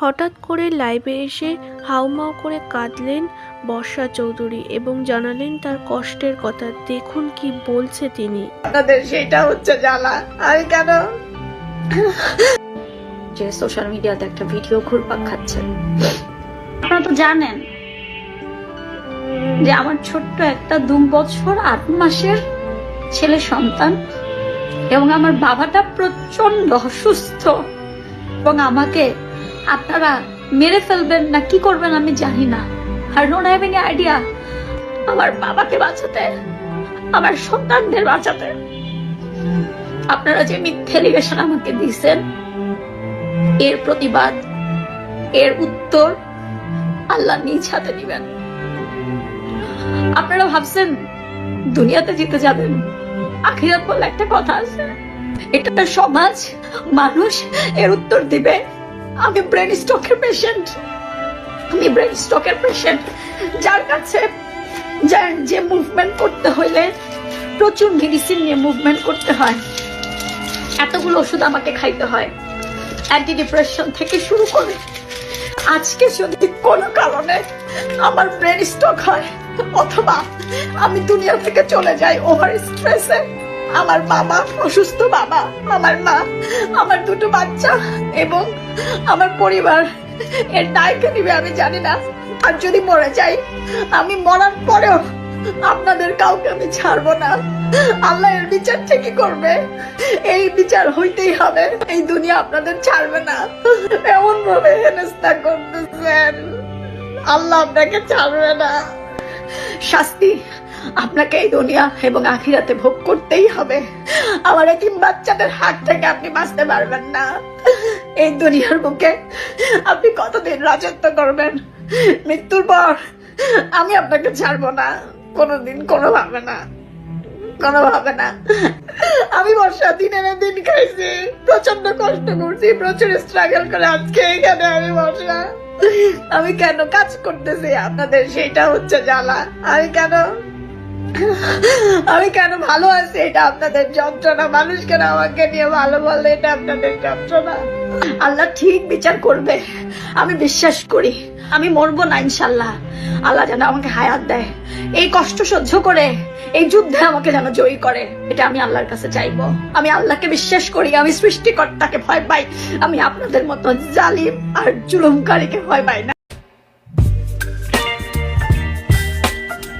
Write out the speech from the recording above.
হঠাৎ করে লাইভে এসে হাউমাউ করে কাঁদলেন বর্ষা চৌধুরী এবং জানালেন তার কষ্টের কথা। দেখুন কি বলছে তিনি। আপনাদের সেটা হচ্ছে জ্বালা। আমি কেন? যে সোশ্যাল মিডিয়াতে একটা ভিডিও ঘুরপাক খাচ্ছে। আপনারা তো জানেন যে আমার ছোট্ট একটা দু বছর আট মাসের ছেলে সন্তান এবং আমার বাবাটা প্রচণ্ড অসুস্থ এবং আমাকে আপনারা মেরে ফেলবেন না, কি করবেন আমি জানি না। আর ডোন্ট হ্যাভ এনি আইডিয়া আমার বাবাকে বাঁচাতে, আমার সন্তানদের বাঁচাতে। আপনারা যে মিথ্যে এলিগেশন আমাকে দিয়েছেন, এর প্রতিবাদ, এর উত্তর আল্লাহ নিজ হাতে নিবেন। আপনারা ভাবছেন, দুনিয়াতে জিতে যাবেন, আখিরাত বলে একটা কথা আছে। এটা সমাজ, মানুষ এর উত্তর দিবে। আমি ব্রেন স্ট্রোকের পেশেন্ট আমি ব্রেন স্ট্রোকের পেশেন্ট যার কাছে যার যে মুভমেন্ট করতে হইলে প্রচুর মেডিসিন নিয়ে মুভমেন্ট করতে হয়। এতগুলো ওষুধ আমাকে খাইতে হয়। অ্যান্টি ডিপ্রেশন থেকে শুরু করে আজকে যদি কোনো কারণে আমার ব্রেন স্ট্রোক হয়, অথবা আমি দুনিয়া থেকে চলে যাই ওভার স্ট্রেসে আমার বাবা, অসুস্থ বাবা, আমার মা, আমার দুটো বাচ্চা এবং আমার পরিবার। এর দায়কে নিবে আমি জানি না। আর যদি মরে যাই, আমি মরার পরেও আপনাদের কাউকে আমি ছাড়বো না। আল্লাহ এর বিচার ঠিকই করবে? এই বিচার হইতেই হবে। এই দুনিয়া আপনাদের ছাড়বে না। এমন ভাবে হেনস্থা করতেছেন। আল্লাহ আপনাকে ছাড়বে না। শাস্তি আপনাকে এই দুনিয়া এবং আখিরাতে ভোগ করতেই হবে। আমার এতিম বাচ্চাদের হাত থেকে আপনি বাঁচতে পারবেন না। এই দুনিয়ার বুকে আপনি কতদিন রাজত্ব করবেন? মৃত্যুর পর আমি আপনাকে ছাড়বো না। কোনোদিন, কোনোভাবে না। কোনোভাবে না। আমি বর্ষা দিনের দিন খাইছি প্রচণ্ড কষ্ট করছি, প্রচুর স্ট্রাগল করে আজকে এখানে আমি বর্ষা। আমি কেন কাজ করতেছি? আপনাদের সেটা হচ্ছে জ্বালা। আমি কেন আমি কেন ভালো আছি? এটা আপনাদের যন্ত্রণা। মানুষ কেন আমাকে নিয়ে ভালো বলে এটা আপনাদের যন্ত্রণা। আল্লাহ ঠিক বিচার করবে। আমি বিশ্বাস করি। আমি মরবো না ইনশাল্লাহ আল্লাহ যেন আমাকে হায়াত দেয়। এই কষ্ট সহ্য করে, এই যুদ্ধে আমাকে যেন জয়ী করে, এটা আমি আল্লাহর কাছে চাইব। আমি আল্লাহকে বিশ্বাস করি। আমি সৃষ্টিকর্তাকে ভয় পাই। আমি আপনাদের মতো জালিম আর জুলুমকারীকে ভয় পাই না।